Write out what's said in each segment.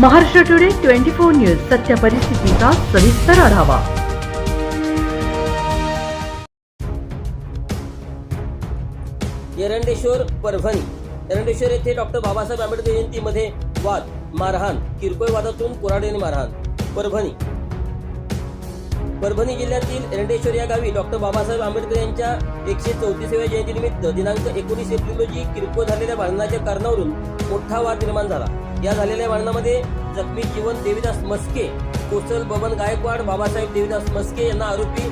Maharashtra today twenty four news सत्य परिस्थितीचा सविस्तर आढावा. एरंडेश्वर परभणी. एरंडेश्वर येथे डॉक्टर बाबासाहेब आंबेडकर जयंतीमध्ये वाद मारहाण किरकोळ वादातून कुराडेने मारहाण. परभणी. परभणी जिल्ह्यातील एरंडेश्वर या गावी डॉक्टर बाबासाहेब आंबेडकर यांच्या एकशे चौतीसाव्या जयंतीनिमित्त दिनांक एकोणीस एप्रिल रोजी किरकोळ झालेल्या भांडणाच्या कारणावरून मोठा वाद निर्माण झाला. या झालेल्या भांडणामध्ये जखमी जीवन देवीदास मस्के कोसल बबन गायकवाड बाबासाहेब देवीदास मस्के यांना आरोपी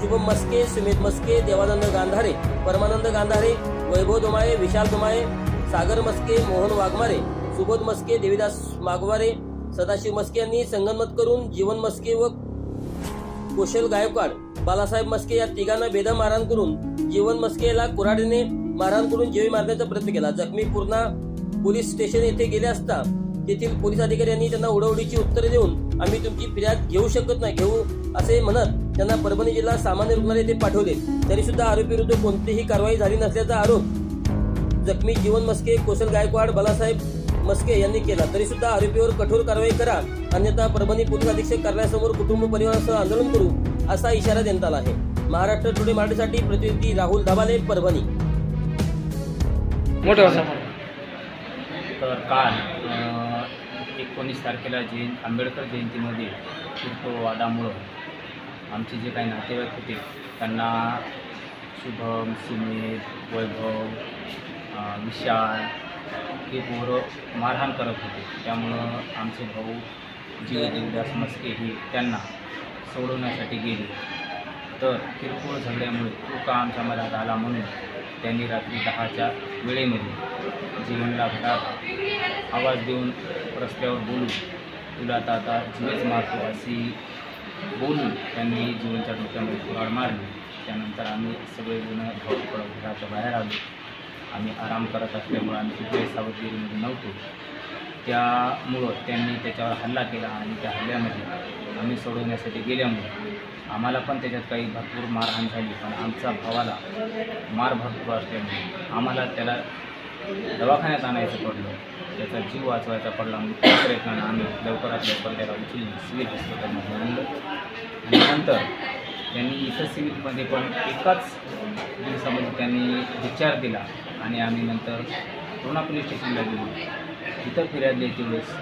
शुभम मस्के सुमित मस्के देवानंद गांधारे परमानंद गांधारे वैभव दोमाळे विशाल दोमाळे सागर मस्के मोहन वाघमारे सुबोध मस्के देवीदास मागवारे सदाशिव मस्के यांनी संगनमत करून जीवन मस्के व कुशल गायकवाड बालासाहेब मस्के या तिघांना बेदम मारहाण करून जीवन मस्केला कुऱ्हाडीने मारहाण करून जीवी मारण्याचा प्रयत्न केला. जखमी पूर्णा पोलीस स्टेशन येथे गेले असता तेथील पोलीस अधिकाऱ्यांनी त्यांना उडवडीची उत्तरे देऊन आम्ही तुमची फिर्याद घेऊ शकत नाही घेऊ असे म्हणत त्यांना परभणी जिल्हा सामान्य रुग्णालय येथे पाठवले. तरी सुद्धा आरोपी विरुद्ध कोणतीही कारवाई झाली नसल्याचा आरोप जखमी जीवन मस्के कोसल गायकवाड बालासाहेब मस्के यांनी केला. तरी सुद्धा आरोपीवर कठोर कारवाई करा अन्यथा परभणी पोलीस अधीक्षक कार्यालयासमोर कुटुंब परिवारासह आंदोलन करू असा इशारा देण्यात आला आहे. महाराष्ट्र टुडे मराठीसाठी प्रतिनिधी राहुल धाबाले परभणी. मोठं तर काल एकोणीस तारखेला जयं आंबेडकर जयंतीमध्ये किरकोळ वादामुळं आमचे जे काही नातेवाईक होते त्यांना शुभम सुमित वैभव विशाल हे पोरं मारहाण करत होते. त्यामुळं आमचे भाऊ जे देवदास मस्के हे त्यांना सोडवण्यासाठी गेले. तर किरकोळ झगड्यामुळे तो का आमच्या मनात आला म्हणून त्यांनी रात्री दहाच्या वेळेमध्ये जीवनला घरात आवाज देऊन रस्त्यावर बोलून तुला आता आता जीवच मारतो अशी बोलून त्यांनी जीवनच्या डोक्यामध्ये कुराड मारली. त्यानंतर आम्ही सगळेजण धावपळ घराच्या बाहेर आलो. आम्ही आराम करत असल्यामुळं आम्ही कुठल्याही सावधगिरीमध्ये नव्हतो. त्यामुळं त्यांनी त्याच्यावर हल्ला केला आणि त्या हल्ल्यामध्ये आम्ही सोडवण्यासाठी गेल्यामुळे आम्हाला पण त्याच्यात काही भरपूर मारहाण झाली पण आमचा भावाला मार भरपूर असल्यामुळे आम्हाला त्याला दवाखान्यात आणायचं पडलं. त्याचा जीव वाचवायचा पडला. म्हणून त्या आम्ही लवकरात लवकर त्याला उचलून सिव्हिल हॉस्पिटलमध्ये आणलं नंतर त्यांनी इथं सिव्हिलमध्ये पण एकाच दिवसामध्ये त्यांनी विचार दिला आणि आम्ही नंतर पूर्णा पोलीस स्टेशनला गेलो. तिथं फिर्याद द्यायची वेळेस.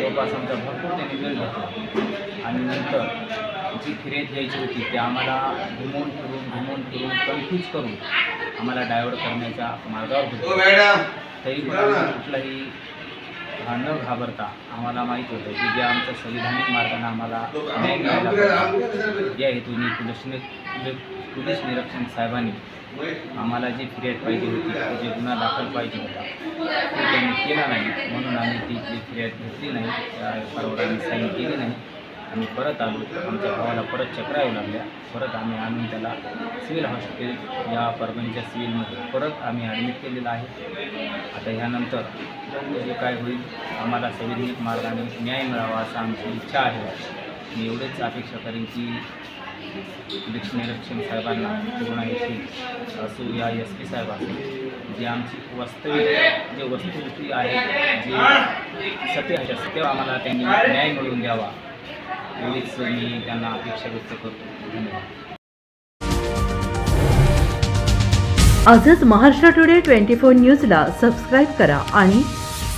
जवळपास आमचा भरपूर त्यांनी वेळ घेतला. आणि नंतर जी फिर्याद द्यायची होती ती आम्हाला घुमवून फिरून घुमवून फिरून कन्फ्यूज करून आम्हाला डायव्हर्ट करण्याच्या मार्गावर होते. तरी पण आम्ही कुठलाही हा न घाबरता आम्हाला माहीत होतं की जे आमच्या संविधानिक मार्गाने आम्हाला न्याय पाहिजे. या हेतूने नि- पोलीस निरीक्षक साहेबांनी आम्हाला जी फिर्याद पाहिजे होती जे गुन्हा दाखल पाहिजे होता तो त्यांनी केला नाही. म्हणून आम्ही ती जी फिर्याद घेतली नाही त्या एफआरवर आम्ही साईन केली नाही. आम्ही परत आलो. आमच्या भावाला परत चक्रा येऊ लागल्या. परत आम्ही आणून त्याला सिव्हिल हॉस्पिटल या परभणीच्या सिव्हिलमध्ये परत आम्ही ॲडमिट केलेलं आहे. आता ह्यानंतर जे काय होईल आम्हाला संविधानिक मार्गाने न्याय मिळावा असं आमची इच्छा आहे. मी एवढेच अपेक्षा करेन की पोलीस निरीक्षण साहेबांना पूर्ण येथील असो या एस पी साहेब असो जे आमची वास्तविक जे वस्तुस्थिती आहे जे सत्य आहे त्या सत्य आम्हाला त्यांनी न्याय मिळवून द्यावा. एवढीच मी त्यांना अपेक्षा व्यक्त करतो. धन्यवाद. आजच महाराष्ट्र टुडे ट्वेंटी फोर न्यूजला सबस्क्राईब करा आणि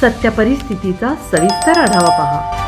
सत्य परिस्थितीचा सविस्तर आढावा पहा.